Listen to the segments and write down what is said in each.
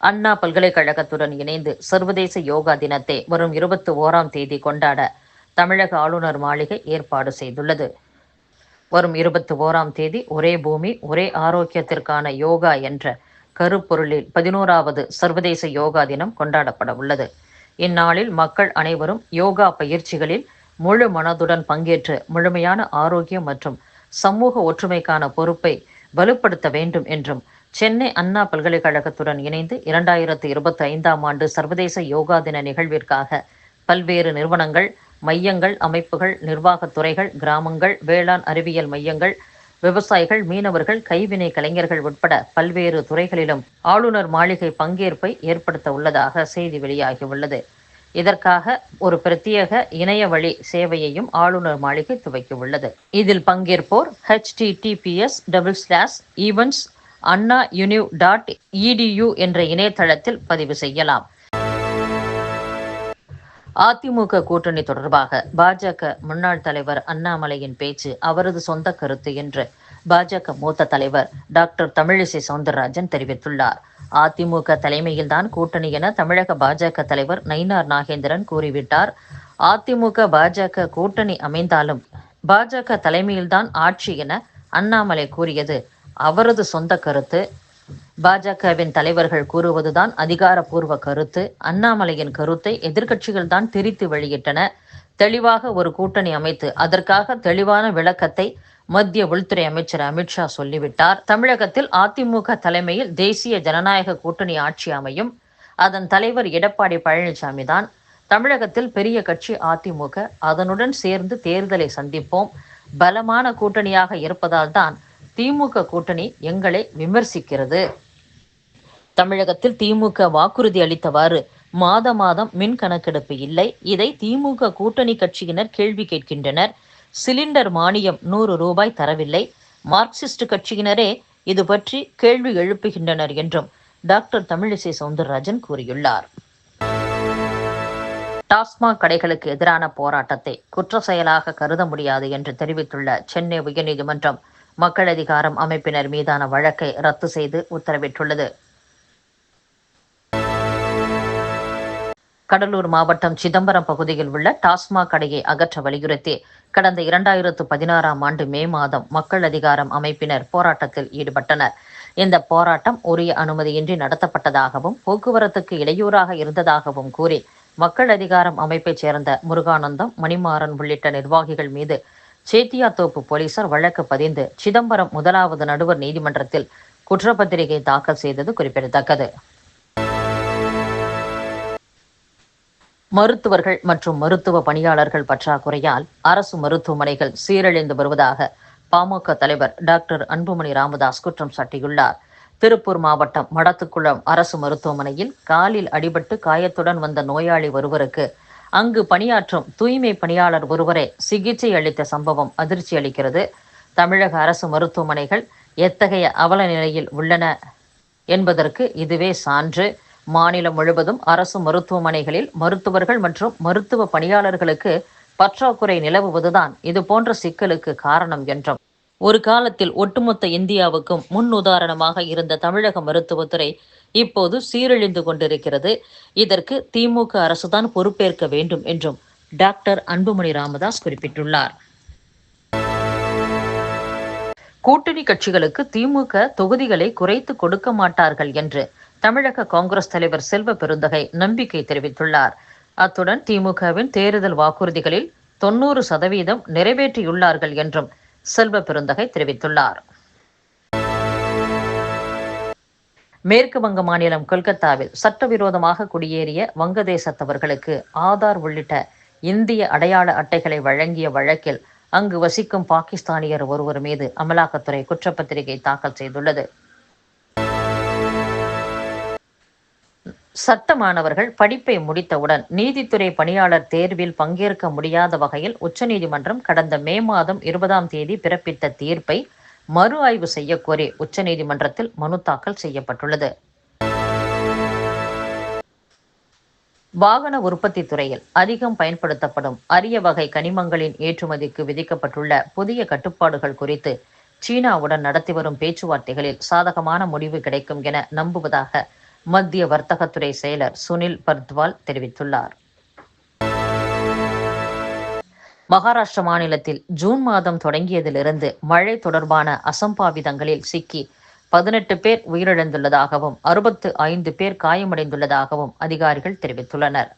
அண்ணா பல்கலைக்கழகத்துடன் இணைந்து சர்வதேச யோகா தினத்தை வரும் இருபத்தி ஓராம் தேதி கொண்டாட தமிழக ஆளுநர் மாளிகை ஏற்பாடு செய்துள்ளது. வரும் இருபத்தி ஓராம் தேதி ஒரே பூமி ஒரே ஆரோக்கியத்திற்கான யோகா என்ற கருப்பொருளில் பதினோராவது சர்வதேச யோகா தினம் கொண்டாடப்பட உள்ளது. இந்நாளில் மக்கள் அனைவரும் யோகா பயிற்சிகளில் முழு மனதுடன் பங்கேற்று முழுமையான ஆரோக்கியம் மற்றும் சமூக ஒற்றுமைக்கான பொறுப்பை வலுப்படுத்த வேண்டும் என்றும் சென்னை அண்ணா பல்கலைக்கழகத்துடன் இணைந்து இரண்டாயிரத்து இருபத்தி ஐந்தாம் ஆண்டு சர்வதேச யோகா தின நிகழ்விற்காக பல்வேறு நிறுவனங்கள் மையங்கள் அமைப்புகள் நிர்வாகத் துறைகள் கிராமங்கள் வேளாண் அறிவியல் மையங்கள் விவசாயிகள் மீனவர்கள் கைவினை கலைஞர்கள் உட்பட பல்வேறு துறைகளிலும் ஆளுநர் மாளிகை பங்கேற்பை ஏற்படுத்த உள்ளதாக செய்தி வெளியாகியுள்ளது. இதற்காக ஒரு பிரத்யேக இணைய வழி சேவையையும் ஆளுநர் மாளிகை துவக்கியுள்ளது. இதில் பங்கேற்போர் HTTPS double slash events Anna univ dot edu என்ற இணையதளத்தில் பதிவு செய்யலாம். அதிமுக கூட்டணி தொடர்பாக பாஜக முன்னாள் தலைவர் அண்ணாமலையின் பேச்சு அவரது சொந்த கருத்து என்று பாஜக மூத்த தலைவர் டாக்டர் தமிழிசை சவுந்தரராஜன் தெரிவித்துள்ளார். அதிமுக தலைமையில்தான் கூட்டணி என தமிழக பாஜக தலைவர் நயினார் நாகேந்திரன் கூறிவிட்டார். அதிமுக பாஜக கூட்டணி அமைந்தாலும் பாஜக தலைமையில்தான் ஆட்சி என அண்ணாமலை கூறியது. அவரது சொந்த கருத்து. பாஜகவின் தலைவர்கள் கூறுவதுதான் அதிகாரப்பூர்வ கருத்து. அண்ணாமலையின் கருத்தை எதிர்க்கட்சிகள் தான் திரித்து வெளியிட்டன. தெளிவாக ஒரு கூட்டணி அமைத்து அதற்காக தெளிவான விளக்கத்தை மத்திய உள்துறை அமைச்சர் அமித்ஷா சொல்லிவிட்டார். தமிழகத்தில் அதிமுக தலைமையில் தேசிய ஜனநாயக கூட்டணி ஆட்சி அமையும். அதன் தலைவர் எடப்பாடி பழனிசாமி தான். தமிழகத்தில் பெரிய கட்சி அதிமுக. அதனுடன் சேர்ந்து தேர்தலை சந்திப்போம். பலமான கூட்டணியாக இருப்பதால் தான் திமுக கூட்டணி எங்களை விமர்சிக்கிறது. தமிழகத்தில் திமுக வாக்குறுதி அளித்தவாறு மாத மாதம் மின் கணக்கெடுப்பு இல்லை. இதை திமுக கூட்டணி கட்சியினர் கேள்வி கேட்கின்றனர். சிலிண்டர் மானியம் நூறு ரூபாய் தரவில்லை. மார்க்சிஸ்ட் கட்சியினரே இது பற்றி கேள்வி எழுப்புகின்றனர் என்றும் டாக்டர் தமிழிசை சவுந்தரராஜன் கூறியுள்ளார். டாஸ்மாக் கடைகளுக்கு எதிரான போராட்டத்தை குற்ற செயலாக கருத முடியாது என்று தெரிவித்துள்ள சென்னை உயர்நீதிமன்றம் மக்கள் அதிகாரம் அமைப்பினர் மீதான வழக்கை ரத்து செய்து உத்தரவிட்டுள்ளது. கடலூர் மாவட்டம் சிதம்பரம் பகுதியில் உள்ள டாஸ்மாக் கடையை அகற்ற வலியுறுத்தி கடந்த இரண்டாயிரத்து பதினாறாம் ஆண்டு மே மாதம் மக்கள் அதிகாரம் அமைப்பினர் போராட்டத்தில் ஈடுபட்டனர். இந்த போராட்டம் உரிய அனுமதியின்றி நடத்தப்பட்டதாகவும் போக்குவரத்துக்கு இடையூறாக இருந்ததாகவும் கூறி மக்கள் அதிகாரம் அமைப்பைச் சேர்ந்த முருகானந்தம் மணிமாறன் உள்ளிட்ட நிர்வாகிகள் மீது சேத்தியாத்தோப்பு போலீசார் வழக்கு பதிந்து சிதம்பரம் முதலாவது நடுவர் நீதிமன்றத்தில் குற்றப்பத்திரிகை தாக்கல் செய்தது குறிப்பிடத்தக்கது. மருத்துவர்கள் மற்றும் மருத்துவ பணியாளர்கள் பற்றாக்குறையால் அரசு மருத்துவமனைகள் சீரழிந்து வருவதாக பாமக தலைவர் டாக்டர் அன்புமணி ராமதாஸ் குற்றம் சாட்டியுள்ளார். திருப்பூர் மாவட்டம் மடத்துக்குளம் அரசு மருத்துவமனையில் காலில் அடிபட்டு காயத்துடன் வந்த நோயாளி ஒருவருக்கு அங்கு பணியாற்றும் தூய்மை பணியாளர் ஒருவரே சிகிச்சை அளித்த சம்பவம் அதிர்ச்சி அளிக்கிறது. தமிழக அரசு மருத்துவமனைகள் எத்தகைய அவல நிலையில் உள்ளன என்பதற்கு இதுவே சான்று. மாநிலம் முழுவதும் அரசு மருத்துவமனைகளில் மருத்துவர்கள் மற்றும் மருத்துவ பணியாளர்களுக்கு பற்றாக்குறை நிலவுவதுதான் இது போன்ற சிக்கலுக்கு காரணம் என்றும் ஒரு காலத்தில் ஒட்டுமொத்த இந்தியாவுக்கும் முன் உதாரணமாக இருந்த தமிழக மருத்துவத்துறை இப்போது சீரழிந்து கொண்டிருக்கிறது. இதற்கு திமுக அரசுதான் பொறுப்பேற்க வேண்டும் என்றும் டாக்டர் அன்புமணி ராமதாஸ் குறிப்பிட்டுள்ளார். கூட்டணி கட்சிகளுக்கு திமுக தொகுதிகளை குறைத்து கொடுக்க மாட்டார்கள் என்று தமிழக காங்கிரஸ் தலைவர் செல்வ பெருந்தகை நம்பிக்கை தெரிவித்துள்ளார். அத்துடன் திமுகவின் தேர்தல் வாக்குறுதிகளில் தொண்ணூறு சதவீதம் நிறைவேற்றியுள்ளார்கள் என்றும் செல்வ பெருந்தகை தெரிவித்துள்ளார். மேற்கு வங்க மாநிலம் கொல்கத்தாவில் சட்டவிரோதமாக குடியேறிய வங்கதேசத்தவர்களுக்கு ஆதார் உள்ளிட்ட இந்திய அடையாள அட்டைகளை வழங்கிய வழக்கில் அங்கு வசிக்கும் பாகிஸ்தானியர் ஒருவர் மீது அமலாக்கத்துறை குற்றப்பத்திரிகை தாக்கல் செய்துள்ளது. சட்ட மாணவர்கள் படிப்பை முடித்தவுடன் நீதித்துறை பணியாளர் தேர்வில் பங்கேற்க முடியாத வகையில் உச்சநீதிமன்றம் கடந்த மே மாதம் இருபதாம் தேதி பிறப்பித்த தீர்ப்பை மறு ஆய்வு செய்யக்கோரி உச்சநீதிமன்றத்தில் மனு தாக்கல் செய்யப்பட்டுள்ளது. வாகன உற்பத்தி துறையில் அதிகம் பயன்படுத்தப்படும் அரிய வகை கனிமங்களின் ஏற்றுமதிக்கு விதிக்கப்பட்டுள்ள புதிய கட்டுப்பாடுகள் குறித்து சீனாவுடன் நடத்தி வரும் பேச்சுவார்த்தைகளில் சாதகமான முடிவு கிடைக்கும் என நம்புவதாக மத்திய வர்த்தகத்துறை செயலர் சுனில் பர்த்வால் தெரிவித்துள்ளார். மகாராஷ்டிர மாநிலத்தில் ஜூன் மாதம் தொடங்கியதிலிருந்து மழை தொடர்பான அசம்பாவிதங்களில் சிக்கி பதினெட்டு பேர் உயிரிழந்துள்ளதாகவும் அறுபத்து ஐந்து பேர் காயமடைந்துள்ளதாகவும் அதிகாரிகள் தெரிவித்துள்ளனர்.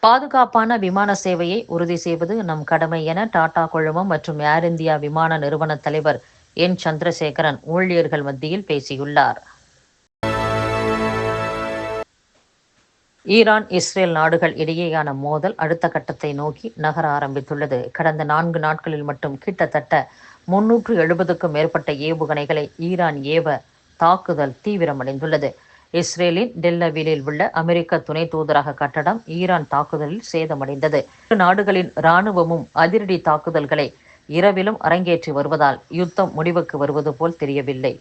பாதுகாப்பான விமான சேவையை உறுதி செய்வது நம் கடமை என டாடா குழுமம் மற்றும் ஏர் இந்தியா விமான நிறுவன தலைவர் என் சந்திரசேகரன் ஊழியர்கள் மத்தியில் பேசியுள்ளார். ஈரான் இஸ்ரேல் நாடுகள் இடையேயான மோதல் அடுத்த கட்டத்தை நோக்கி நகர ஆரம்பித்துள்ளது. கடந்த நான்கு நாட்களில் மட்டும் கிட்டத்தட்ட முன்னூற்று எழுபதுக்கும் மேற்பட்ட ஏவுகணைகளை ஈரான் ஏவ தாக்குதல் தீவிரமடைந்துள்ளது. இஸ்ரேலின் டெல்லவிலில் உள்ள அமெரிக்க துணை தூதரக கட்டடம் ஈரான் தாக்குதலில் சேதமடைந்தது. இரு நாடுகளின் இராணுவமும் அதிரடி தாக்குதல்களை இரவிலும் அரங்கேற்றி வருவதால் யுத்தம் முடிவுக்கு வருவது போல் தெரியவில்லை.